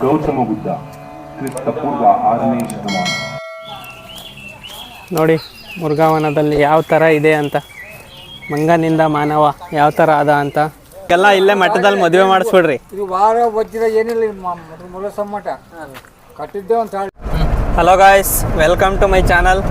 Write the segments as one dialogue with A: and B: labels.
A: ಗೌತಮ ಬುದ್ಧ ಕ್ರಿಸ್ತ ಪೂರ್ವ ಆರನೇ ಶತಮಾನ.
B: ನೋಡಿ ಮುರುಘಾವನದಲ್ಲಿ ಯಾವ ಥರ ಇದೆ ಅಂತ. ಮಂಗನಿಂದ ಮಾನವ ಯಾವ ಥರ ಅದ ಅಂತ. ಎಲ್ಲ ಇಲ್ಲೇ ಮಠದಲ್ಲಿ ಮದುವೆ ಮಾಡಿಸ್ಬಿಡ್ರಿ.
C: ಇದು ವಾರ ವಜ್ರ ಏನಿಲ್ಲ ಇದು ಮ- ಮ- ಮೊಲ ಸಮ್ಮಟ. ಕಟ್ಟಿದ್ದೆ ಒಂದು ತಾಳಿ.
B: Hello guys welcome to my channel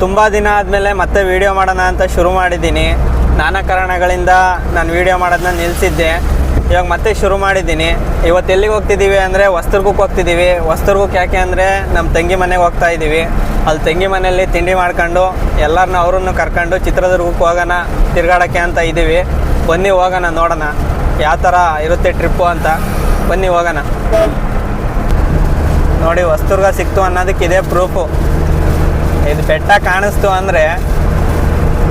B: ತುಂಬ ದಿನ ಆದಮೇಲೆ ಮತ್ತೆ ವಿಡಿಯೋ ಮಾಡೋಣ ಅಂತ ಶುರು ಮಾಡಿದ್ದೀನಿ. ನಾನಾ ಕಾರಣಗಳಿಂದ ನಾನು ವೀಡಿಯೋ ಮಾಡೋದನ್ನ ನಿಲ್ಲಿಸಿದ್ದೆ ಇವಾಗ ಮತ್ತೆ ಶುರು ಮಾಡಿದ್ದೀನಿ. ಇವತ್ತು ಎಲ್ಲಿಗೆ ಹೋಗ್ತಿದ್ದೀವಿ ಅಂದರೆ ವಸ್ತುರ್ಗಕ್ಕೆ ಹೋಗ್ತಿದ್ದೀವಿ. ವಸ್ತುರ್ಗಕ್ಕೆ ಯಾಕೆ ಅಂದರೆ ನಮ್ಮ ತಂಗಿ ಮನೆಗೆ ಹೋಗ್ತಾ ಇದ್ದೀವಿ. ಅಲ್ಲಿ ತಂಗಿ ಮನೆಯಲ್ಲಿ ತಿಂಡಿ ಮಾಡ್ಕೊಂಡು ಎಲ್ಲರನ್ನ ಅವ್ರನ್ನು ಕರ್ಕೊಂಡು ಚಿತ್ರದುರ್ಗಕ್ಕೆ ಹೋಗೋಣ, ತಿರ್ಗಾಡೋಕ್ಕೆ ಅಂತ ಇದ್ದೀವಿ. ಬನ್ನಿ ಹೋಗೋಣ ನೋಡೋಣ. ಯಾವ ಥರ ಇರುತ್ತೆ ಟ್ರಿಪ್ಪು ಅಂತ. ಬನ್ನಿ ಹೋಗೋಣ. ನೋಡಿ ವಸ್ತುರ್ಗ ಸಿಕ್ತು ಅನ್ನೋದಕ್ಕೆ ಇದೇ ಪ್ರೂಫು. ಇದು ಬೆಟ್ಟ ಕಾಣಿಸ್ತು ಅಂದರೆ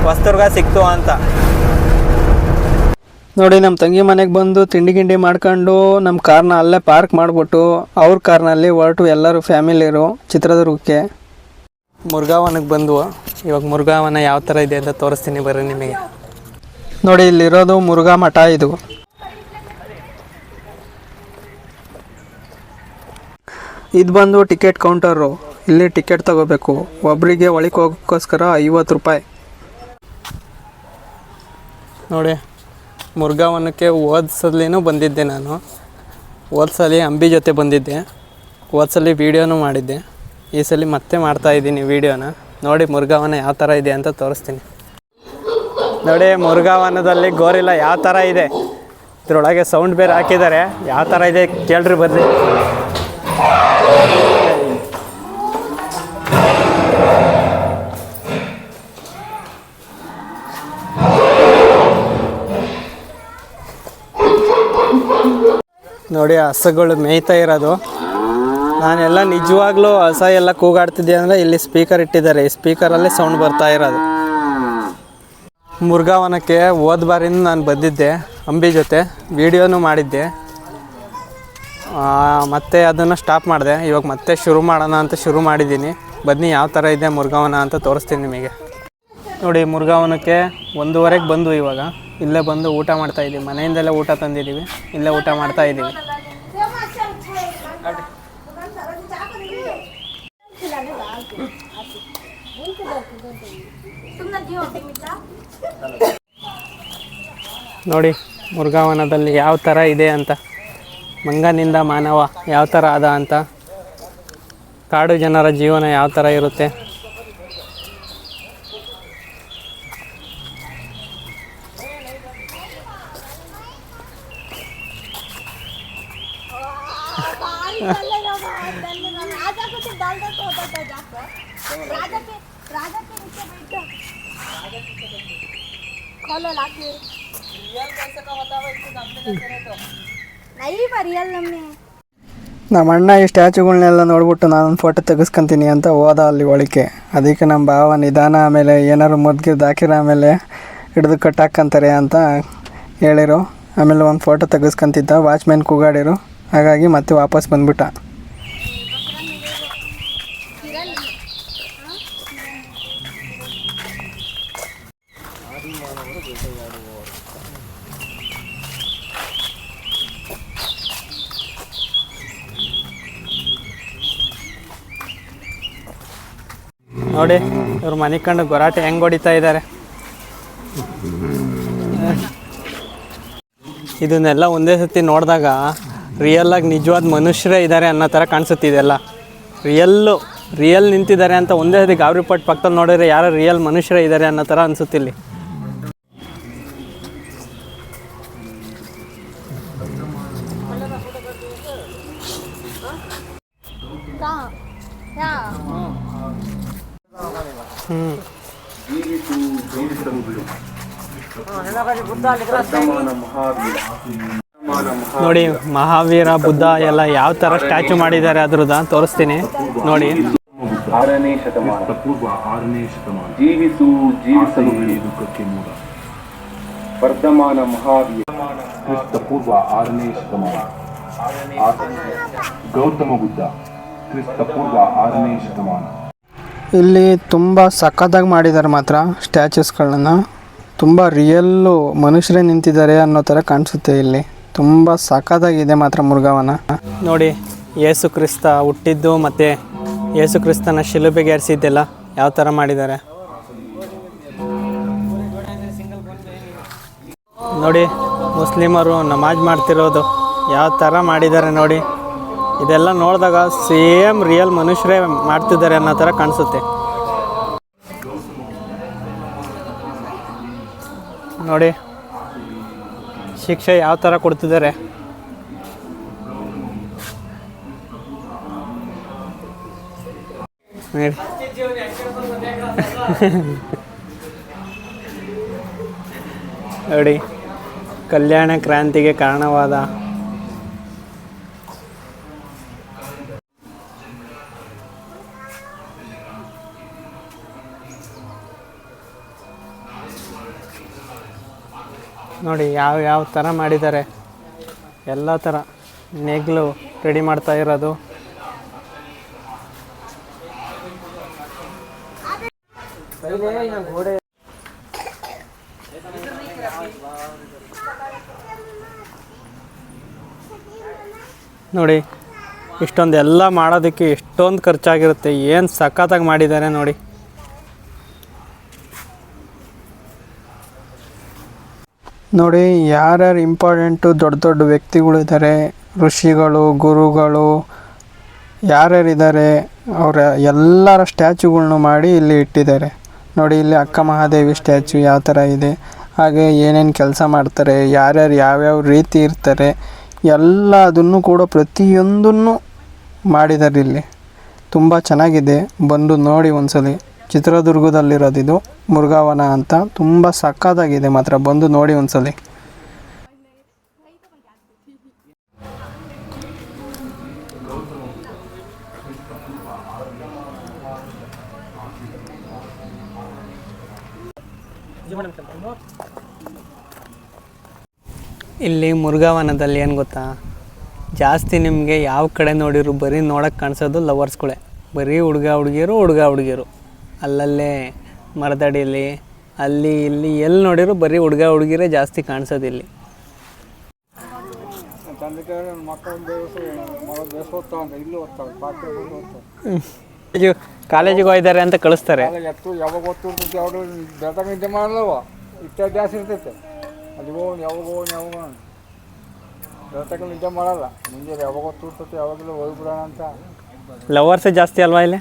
B: ವಸ್ತುರ್ಗ ಸಿಕ್ತು ಅಂತ. ನೋಡಿ ನಮ್ಮ ತಂಗಿ ಮನೆಗೆ ಬಂದು ತಿಂಡಿ ಗಿಂಡಿ ಮಾಡ್ಕೊಂಡು ನಮ್ಮ ಕಾರ್ನ ಅಲ್ಲೇ ಪಾರ್ಕ್ ಮಾಡಿಬಿಟ್ಟು ಅವ್ರ ಕಾರ್ನಲ್ಲಿ ಹೊರಟು ಎಲ್ಲರೂ ಫ್ಯಾಮಿಲಿರು ಚಿತ್ರದುರ್ಗಕ್ಕೆ. ಮುರುಘಾವನಕ್ಕೆ ಬಂದ್ವು. ಇವಾಗ ಮುರುಘಾವನ ಯಾವ ಥರ ಇದೆ ಅಂತ ತೋರಿಸ್ತೀನಿ ಬರ್ರಿ ನಿಮಗೆ. ನೋಡಿ, ಇಲ್ಲಿರೋದು ಮುರುಘಾ ಮಠ ಇದು. ಇದು ಬಂದು ಟಿಕೆಟ್ ಕೌಂಟರು. ಇಲ್ಲಿ ಟಿಕೆಟ್ ತಗೋಬೇಕು. ಒಬ್ಬರಿಗೆ ಒಳಗೆ ಹೋಗೋಕ್ಕೋಸ್ಕರ ಐವತ್ತು ರೂಪಾಯಿ. ನೋಡಿ ಮುರುಘಾವನಕ್ಕೆ ಹೋದ ಬಂದಿದ್ದೆ ನಾನು. ಓದ್ಸಲಿ ಅಂಬಿ ಜೊತೆ ಬಂದಿದ್ದೆ. ಓದ್ಸಲಿ ಸಲ ವೀಡಿಯೋನೂ ಮಾಡಿದ್ದೆ. ಈ ಸಲ ಮತ್ತೆ ಮಾಡ್ತಾ ಇದ್ದೀನಿ ವೀಡಿಯೋನ. ನೋಡಿ ಮುರುಘಾವನ ಯಾವ ಥರ ಇದೆ ಅಂತ ತೋರಿಸ್ತೀನಿ. ನೋಡಿ ಮುರುಘಾವನದಲ್ಲಿ ಗೋರಿಲ್ಲ ಯಾವ ಥರ ಇದೆ. ಇದರೊಳಗೆ ಸೌಂಡ್ ಬೇರೆ ಹಾಕಿದ್ದಾರೆ. ಯಾವ ಥರ ಇದೆ ಕೇಳ್ರಿ ಬರ್ರಿ. ನೋಡಿ ಹಸುಗಳು ಮೇಯ್ತಾ ಇರೋದು. ನಾನೆಲ್ಲ ನಿಜವಾಗ್ಲೂ ಹಸ ಎಲ್ಲ ಕೂಗಾಡ್ತಿದ್ದೆ ಅಂದರೆ ಇಲ್ಲಿ ಸ್ಪೀಕರ್ ಇಟ್ಟಿದ್ದಾರೆ. ಈ ಸ್ಪೀಕರಲ್ಲಿ ಸೌಂಡ್ ಬರ್ತಾ ಇರೋದು. ಮುರುಘಾವನಕ್ಕೆ ಹೋದ ಬಾರಿಂದ ನಾನು ಬಂದಿದ್ದೆ ಅಂಬಿ ಜೊತೆ. ವೀಡಿಯೋನು ಮಾಡಿದ್ದೆ. ಮತ್ತೆ ಅದನ್ನು ಸ್ಟಾಪ್ ಮಾಡಿದೆ. ಇವಾಗ ಮತ್ತೆ ಶುರು ಮಾಡೋಣ ಅಂತ ಶುರು ಮಾಡಿದ್ದೀನಿ. ಬನ್ನಿ, ಯಾವ ಥರ ಇದೆ ಮುರುಘಾವನ ಅಂತ ತೋರಿಸ್ತೀನಿ ನಿಮಗೆ. ನೋಡಿ, ಮುರುಘಾವನಕ್ಕೆ ಒಂದೂವರೆಗೆ ಬಂದು ಇವಾಗ. ಇಲ್ಲೇ ಬಂದು ಊಟ ಮಾಡ್ತಾ ಇದ್ದೀವಿ. ಮನೆಯಿಂದಲೇ ಊಟ ತಂದಿದ್ದೀವಿ. ಇಲ್ಲೇ ಊಟ ಮಾಡ್ತಾ ಇದ್ದೀವಿ. ನೋಡಿ, ಮುರುಘಾವನದಲ್ಲಿ ಯಾವ ಥರ ಇದೆ ಅಂತ. ಮಂಗನಿಂದ ಮಾನವ ಯಾವ ಥರ ಅದ ಅಂತ. ಕಾಡು ಜನರ ಜೀವನ ಯಾವ ಥರ ಇರುತ್ತೆ. ನಮ್ಮ ಅಣ್ಣ ಈ ಸ್ಟ್ಯಾಚುಗಳನ್ನೆಲ್ಲ ನೋಡ್ಬಿಟ್ಟು ನಾನು ಫೋಟೋ ತೆಗೆಸ್ಕೊಂತೀನಿ ಅಂತ ಹೋದ ಅಲ್ಲಿ ಒಳಿಕೆ ಅದಕ್ಕೆ ನಮ್ಮ ಭಾವ ನಿಧಾನ ಆಮೇಲೆ ಏನಾದ್ರು ಮುದ್ಗಿದ್ದು ಹಾಕಿರೋ ಆಮೇಲೆ ಹಿಡಿದು ಕಟ್ಟಾಕಂತಾರೆ ಅಂತ ಹೇಳಿರು. ಆಮೇಲೆ ಒಂದು ಫೋಟೋ ತೆಗೆಸ್ಕೊಂತಿದ್ದ. ವಾಚ್ಮ್ಯಾನ್ ಕೂಗಾಡಿರು. ಹಾಗಾಗಿ ಮತ್ತೆ ವಾಪಸ್ ಬಂದ್ಬಿಟ್ಟ. ನೋಡಿ, ಇವ್ರು ಮನೆ ಕಂಡು ಗೊರಾಟೆ ಹೆಂಗೆ ಹೊಡಿತಾ ಇದ್ದಾರೆ ಇದನ್ನೆಲ್ಲ ಒಂದೇ ಸತಿ ನೋಡಿದಾಗ ರಿಯಲ್ ಆಗಿ ನಿಜವಾದ ಮನುಷ್ಯರೇ ಇದ್ದಾರೆ ಅನ್ನೋ ಥರ ಕಾಣಿಸುತ್ತಿದೆಲ್ಲ ರಿಯಲ್ಲು ರಿಯಲ್ ನಿಂತಿದ್ದಾರೆ ಅಂತ ಒಂದೇ ಅದೇ ಗಾಬರಿ ಪಟ್ಟು ಪಕ್ಕದಲ್ಲಿ ನೋಡಿದ್ರೆ ಯಾರು ರಿಯಲ್ ಮನುಷ್ಯರೇ ಇದ್ದಾರೆ ಅನ್ನೋ ಥರ
D: ಅನಿಸುತ್ತಿಲ್ಲಿ
B: ಹ್ಞೂ ನೋಡಿ ಮಹಾವೀರ ಬುದ್ಧ ಎಲ್ಲ ಯಾವ ತರ ಸ್ಟ್ಯಾಚು ಮಾಡಿದ್ದಾರೆ ಅದ್ರದ್ದು ತೋರಿಸ್ತೀನಿ. ನೋಡಿ.
A: ಆರನೇ ಶತಮಾನ. ಪೂರ್ವ ಆರನೇ ಶತಮಾನ. ಜೀವಿಸು ಜೀವಿಸಲು ದುಃಖಕ್ಕೆ ಮೂಲ ವರ್ಧಮಾನ ಮಹಾವೀರ. ಕ್ರಿಸ್ತ ಪೂರ್ವ ಆರನೇ ಶತಮಾನ. ಗೌತಮ ಬುದ್ಧ. ಕ್ರಿಸ್ತ ಪೂರ್ವ ಆರನೇ ಶತಮಾನ.
B: ಇಲ್ಲಿ ತುಂಬ ಸಖತ್ತಾಗಿ ಮಾಡಿದ್ದಾರೆ ಮಾತ್ರ ಸ್ಟ್ಯಾಚುಸ್ಗಳನ್ನ ತುಂಬ ರಿಯಲ್ಲು ಮನುಷ್ಯರೇ ನಿಂತಿದ್ದಾರೆ ಅನ್ನೋ ಥರ ಕಾಣಿಸುತ್ತೆ ಇಲ್ಲಿ. ತುಂಬ ಸಖತ್ತಾಗಿದೆ ಮಾತ್ರ ಮುರುಘಾವನ. ನೋಡಿ ಯೇಸು ಕ್ರಿಸ್ತ ಹುಟ್ಟಿದ್ದು ಮತ್ತು ಯೇಸು ಕ್ರಿಸ್ತನ ಶಿಲುಬೆಗೆ ಏರಿಸಿದ್ದೆಲ್ಲ ಯಾವ ಥರ ಮಾಡಿದ್ದಾರೆ. ನೋಡಿ, ಮುಸ್ಲಿಮರು ನಮಾಜ್ ಮಾಡ್ತಿರೋದು ಯಾವ ಥರ ಮಾಡಿದ್ದಾರೆ ನೋಡಿ. ಇದೆಲ್ಲ ನೋಡಿದಾಗ ಸೇಮ್ ರಿಯಲ್ ಮನುಷ್ಯರೇ ಮಾಡ್ತಿದ್ದಾರೆ ಅನ್ನೋ ಥರ ಕಾಣಿಸುತ್ತೆ. ನೋಡಿ ಶಿಕ್ಷೆ ಯಾವ ಥರ ಕೊಡ್ತಿದ್ದಾರೆ? ನೋಡಿ ಕಲ್ಯಾಣ ಕ್ರಾಂತಿಗೆ ಕಾರಣವಾದ ನೋಡಿ ಯಾವ ಯಾವ ಥರ ಮಾಡಿದ್ದಾರೆ. ಎಲ್ಲ ಥರ ನೇಗ್ಲು ರೆಡಿ ಮಾಡ್ತಾ ಇರೋದು. ನೋಡಿ, ಇಷ್ಟೊಂದು ಎಲ್ಲ ಮಾಡೋದಕ್ಕೆ ಎಷ್ಟೊಂದು ಖರ್ಚಾಗಿರುತ್ತೆ. ಏನು ಸಖತ್ತಾಗಿ ಮಾಡಿದ್ದಾರೆ ನೋಡಿ. ನೋಡಿ, ಯಾರ್ಯಾರು ಇಂಪಾರ್ಟೆಂಟು ದೊಡ್ಡ ದೊಡ್ಡ ವ್ಯಕ್ತಿಗಳಿದ್ದಾರೆ ಋಷಿಗಳು, ಗುರುಗಳು, ಯಾರ್ಯಾರಿದ್ದಾರೆ, ಅವರ ಎಲ್ಲರ ಸ್ಟ್ಯಾಚುಗಳನ್ನು ಮಾಡಿ ಇಲ್ಲಿ ಇಟ್ಟಿದ್ದಾರೆ. ನೋಡಿ, ಇಲ್ಲಿ ಅಕ್ಕ ಮಹಾದೇವಿ ಸ್ಟ್ಯಾಚು ಯಾವ ಥರ ಇದೆ, ಹಾಗೆ ಏನೇನು ಕೆಲಸ ಮಾಡ್ತಾರೆ, ಯಾರ್ಯಾರು ಯಾವ್ಯಾವ ರೀತಿ ಇರ್ತಾರೆ, ಎಲ್ಲ ಅದನ್ನು ಕೂಡ ಪ್ರತಿಯೊಂದನ್ನು ಮಾಡಿದ್ದಾರೆ ಇಲ್ಲಿ. ತುಂಬ ಚೆನ್ನಾಗಿದೆ, ಬಂದು ನೋಡಿ ಒಂದ್ಸಲಿ. ಚಿತ್ರದುರ್ಗದಲ್ಲಿರೋದಿದು ಮುರುಘಾವನ ಅಂತ. ತುಂಬ ಸಕ್ಕತ್ತಾಗಿದೆ ಮಾತ್ರ. ಬಂದು ನೋಡಿ ಒಂದ್ಸಲಿ. ಇಲ್ಲಿ ಮುರುಘಾವನದಲ್ಲಿ ಏನು ಗೊತ್ತಾ? ಜಾಸ್ತಿ ನಿಮಗೆ ಯಾವ ಕಡೆ ನೋಡಿರು ಬರೀ ನೋಡೋಕೆ ಕಾಣಿಸೋದು ಲವರ್ಸ್ಗಳೇ. ಬರೀ ಹುಡುಗ ಹುಡುಗಿಯರು ಹುಡುಗ ಹುಡುಗಿಯರು. ಅಲ್ಲಲ್ಲೇ ಮರದಡಿಲಿ ಅಲ್ಲಿ ಇಲ್ಲಿ ಎಲ್ಲಿ ನೋಡಿದ್ರು ಬರೀ ಹುಡುಗ ಹುಡುಗಿರೇ ಜಾಸ್ತಿ
C: ಕಾಣಿಸೋದಿಲ್ಲಿ
B: ಕಾಲೇಜು ಕಾಲೇಜಿಗೆ ಹೋಗಿದ್ದಾರೆ ಅಂತ ಕಳಿಸ್ತಾರೆ.
C: ಲವರ್ಸ್ ಎತ್ತು ಯಾವಾಗ ಯಾವಾಗ ಬೆಳತನ ನಿದ್ದೆ ಮಾಡಲ್ಲವ? ಇಷ್ಟ ಜಾಸ್ತಿ ಇರ್ತೈತೆ. ಅಲ್ಲಿ ಹೋಗಿ ಯಾವಾಗ ಹೋಗಿ ಯಾವಾಗ ಬೆಳತಕ ನಿದ್ದೆ ಮಾಡಲ್ಲ. ಮುಂಜಾನೆ ಯಾವಾಗ ಓದ್ತಿರ್ತೈತಿ ಯಾವಾಗಲೂ ಹೋಗ್ಬಿಡೋಣ ಅಂತ.
B: ಲವರ್ಸೇ ಜಾಸ್ತಿ ಅಲ್ವಾ ಇಲ್ಲಿ?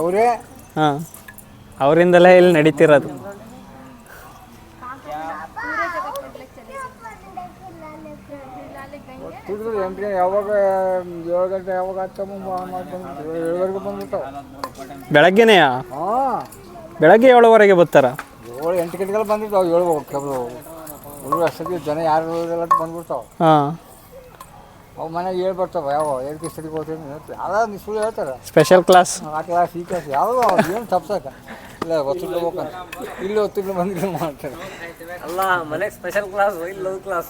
C: ಅವರೇ
B: ಹಾಂ. ಅವರಿಂದಲೇ ಇಲ್ಲಿ ನಡೀತಿರೋದು.
C: ಬೆಳಗ್ಗೆನೆ ಎಂಟು ಯಾವಾಗ ಏಳು ಗಂಟೆ ಯಾವಾಗ ಏಳುವರೆಗೆ
B: ಬೆಳಗ್ಗೆನೆಯಾ?
C: ಹಾಂ.
B: ಬೆಳಗ್ಗೆ ಏಳುವರೆಗೆ ಬರ್ತಾರ?
C: ಏಳು ಎಂಟು ಗಂಟೆಗೆಲ್ಲ ಬಂದಿರ್ತಾವೆ ಏಳು ಕೆಲವು ಹುಡುಗರು ಅಷ್ಟೊತ್ತಿಗೆ ಜನ ಯಾರು ಅಂತ ಬಂದ್ಬಿಡ್ತಾವೆ
B: ಹಾಂ.
C: ಅವು ಮನೆಗೆ ಹೇಳಿ ಬರ್ತಾವೆ ಯಾವ ಎದಕ್ಕೆ ಸರಿ ಹೋಗ್ತೀನಿ ಯಾವ್ದು ಸುಳ್ಳು ಹೇಳ್ತಾರೆ.
B: ಸ್ಪೆಷಲ್ ಕ್ಲಾಸ್
C: ಆ ಕ್ಲಾಸ್ ಈ ಕ್ಲಾಸ್ ಯಾವುದೋ ಏನು ತಪ್ಸಕ. ಇಲ್ಲ ಒತ್ತಿಡ್ಲು ಹೋಗ್ಬೇಕಂತ ಇಲ್ಲಿ ಒತ್ತಿಡ್ಲು ಬಂದಿಲ್ಲ ಮಾಡ್ತಾರೆ
B: ಅಲ್ಲ ಮನೆ ಸ್ಪೆಷಲ್ ಕ್ಲಾಸ್ ಇಲ್ಲ ಕ್ಲಾಸ್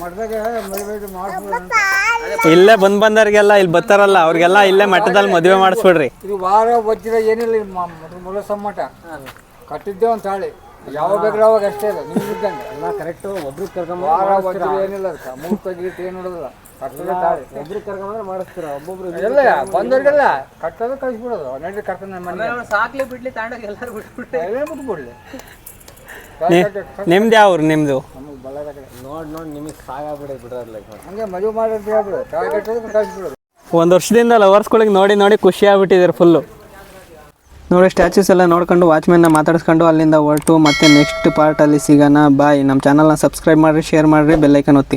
C: ಮಾಡಿದಾಗ ಮದುವೆ ಮಾಡಿಸ್ಬಿಡ
B: ಇಲ್ಲೇ ಬಂದ್ ಬಂದವ್ರಿಗೆಲ್ಲ ಇಲ್ಲಿ ಬರ್ತಾರಲ್ಲ ಅವ್ರಿಗೆಲ್ಲ ಇಲ್ಲೇ ಮಠದಲ್ಲಿ ಮದುವೆ ಮಾಡಿಸ್ಬಿಡ್ರಿ.
C: ಇದು ವಾರ ಬಜ್ಜಿರ ಏನಿಲ್ಲ ಮುಲ ಸಮ್ಮಟ. ಕಟ್ಟಿದ್ದೆ ಒಂದು ತಾಳಿ ಯಾವಾಗ ಬೇಕಾದ್ರೆ ಅವಾಗ ಅಷ್ಟೇ ಇಲ್ಲ ನಿಮ್ಗೆ ಇದ್ದಂಗೆ. ಎಲ್ಲ ಕರೆಕ್ಟು ಒಬ್ರು ಕರ್ಕೊಂಬ ವಾರ ಏನಿಲ್ಲ ಅದಕ್ಕೆ ಮುಹೂರ್ತ ಗೀರ್ತ ಏನು ನೋಡೋದಿಲ್ಲ. ಕಟ್ಟದ ತಾಳಿ. ಒಬ್ರು ಕರ್ಕೊಂಡ್ರೆ ಮಾಡಿಸ್ತೀರ? ಒಬ್ಬೊಬ್ರು ಇಲ್ಲ ಬಂದವ್ರಿಗೆಲ್ಲ ಕಟ್ಟೋದು ಕಳಿಸ್ಬಿಡೋದು. ನಡಿ ಕರ್ಕೊಂಡು ನಮ್ಮ ಮನೆ
B: ಸಾಕ್ಲಿ ಬಿಡ್ಲಿ ತಾಂಡಾಗ ಎಲ್ಲರೂ ಬಿಟ್ಬಿಟ್ಟು
C: ಎಲ್ಲೇ ಬಿಟ್ಬಿಡ್ಲಿ.
B: ನಿಮ್ದು ಯಾವ್ರು ನಿಮ್ದು?
C: ನಮಗೆ ಬಳ್ಳಾರಿ ಕಡೆ.
B: ನೋಡಿ ನೋಡಿ ನಿಮಗೆ ಸಾಕಾಗ್ಬಿಡ ಬಿಡೋದಿಲ್ಲ
C: ಹಂಗೆ ಮದುವೆ ಮಾಡಿ ಅಂತ ಹೇಳ್ಬಿಡು. ತಾಳಿ ಕಟ್ಟೋದು ಕಳಿಸ್ಬಿಡೋದು.
B: ಒಂದು ವರ್ಷದಿಂದ ಲವರ್ಸ್ಗಳಿಗೆ ನೋಡಿ ನೋಡಿ ಖುಷಿ ಆಗ್ಬಿಟ್ಟಿದ್ದಾರೆ ಫುಲ್ಲು ನೋಡಿ ಸ್ಟ್ಯಾಚ್ಯೂಸ್ ಎಲ್ಲ ನೋಡ್ಕೊಂಡು ವಾಚ್ಮೆನ್ನ ಮಾತಾಡಿಸ್ಕೊಂಡು ಅಲ್ಲಿಂದ ಹೊರಟು, ಮತ್ತೆ ನೆಕ್ಸ್ಟ್ ಪಾರ್ಟಲ್ಲಿ ಸಿಗೋಣ. ಬಾಯ್ ನಮ್ಮ ಚಾನಲ್ನ ಸಬ್ಸ್ಕ್ರೈಬ್ ಮಾಡಿರಿ ಶೇರ್ ಮಾಡಿರಿ ಬೆಲ್ಲೈಕನ್ ಒತ್ತಿ.